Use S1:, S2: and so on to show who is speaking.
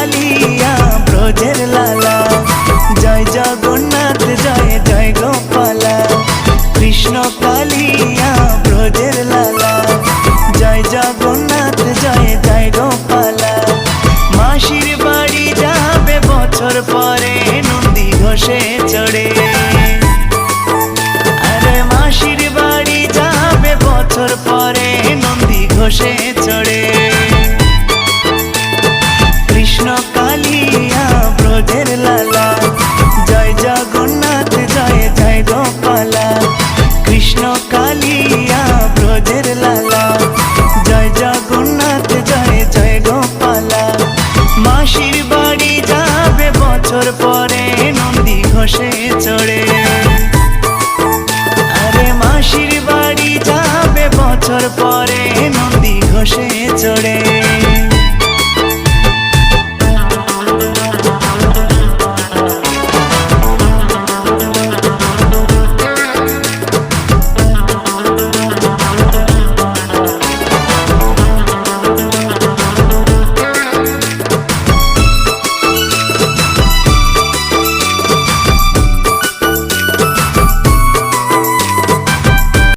S1: কালিয়া ব্রজের লালা। জয় জগন্নাথ, জয় জয় গোপালা। কৃষ্ণ কালিয়া ব্রজের লালা। জয় জগন্নাথ, জয় জয় গোপালা। মাসির বাড়ি যাবে, বছর পরে নন্দী ঘোষে চড়ে। আরে মাসির বাড়ি যাবে, বছর পরে নন্দী ঘোষে চড়ে। বছর পরে নন্দী ঘষে চড়ে